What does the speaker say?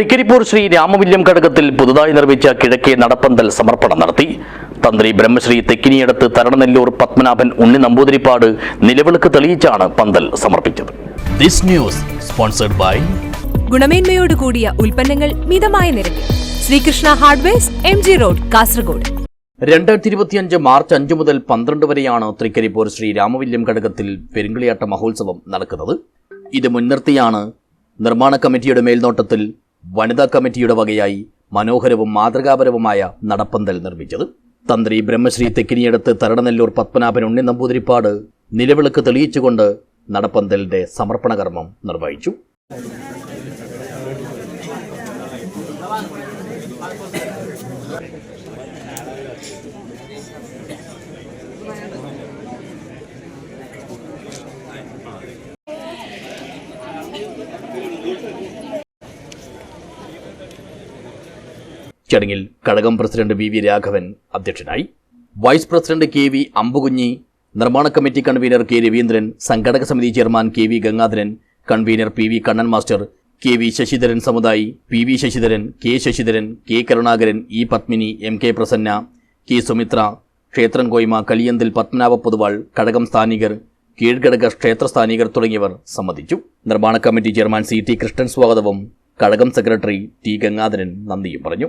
തൃക്കരിപ്പൂർ ശ്രീ രാമവില്യം ഘടകത്തിൽ പുതുതായി നിർമ്മിച്ച കിഴക്കേ നടപ്പന്തൽ സമർപ്പണം നടത്തി. തന്ത്രി ബ്രഹ്മശ്രീ തെക്കിനിയടത്ത് തരണനെല്ലൂർ പത്മനാഭൻ ഉണ്ണി നമ്പൂതിരിപ്പാട് നിലവിളക്ക് തെളിയിച്ചാണ് പന്തൽ സമർപ്പിച്ചത്. ദിസ് ന്യൂസ് സ്പോൺസർഡ് ബൈ ഗുണമേന്മയോട് കൂടിയ ഉൽപ്പന്നങ്ങൾ മിതമായ നിരക്കിൽ. Sreekrishna hardwares M G road Kasaragod. രണ്ടായിരത്തി ഇരുപത്തിയഞ്ച് മാർച്ച് അഞ്ച് മുതൽ പന്ത്രണ്ട് വരെയാണ് തൃക്കരിപ്പൂർ ശ്രീ രാമവില്യം ഘടകത്തിൽ പെരുങ്കളിയാട്ട മഹോത്സവം നടക്കുന്നത്. ഇത് മുൻനിർത്തിയാണ് നിർമ്മാണ കമ്മിറ്റിയുടെ മേൽനോട്ടത്തിൽ വനിതാ കമ്മിറ്റിയുടെ വകയായി മനോഹരവും മാതൃകാപരവുമായ നടപ്പന്തൽ നിർമ്മിച്ചത്. തന്ത്രി ബ്രഹ്മശ്രീ തെക്കിനിയടത്ത് തരണനെല്ലൂർ പത്മനാഭൻ ഉണ്ണി നമ്പൂതിരിപ്പാട് നിലവിളക്ക് തെളിയിച്ചുകൊണ്ട് നടപ്പന്തലിന്റെ സമർപ്പണ കർമ്മം നിർവഹിച്ചു. ചടങ്ങിൽ Kadakam president V V Raghavan അധ്യക്ഷനായി. Vice president K V Ambukunhi നിർമ്മാണ കമ്മിറ്റി കൺവീനർ കെ രവീന്ദ്രൻ സംഘടക സമിതി chairman K V Gangadharan convener P V Kannan master K V Sasidharan സമുദായി P V Sasidharan K Sasidharan K Karunakaran E Padmini M K Prasanna K Sumithra ക്ഷേത്രം കോയ്മ കലിയന്തിൽ പത്മനാഭ പൊതുവാൾ കടകം സ്ഥാനികർ കീഴ്ഘടക ക്ഷേത്ര സ്ഥാനികർ തുടങ്ങിയവർ സംബന്ധിച്ചു. നിർമ്മാണ committee chairman C T Krishnan സ്വാഗതവും കടകം secretary T Gangadharan നന്ദിയും പറഞ്ഞു.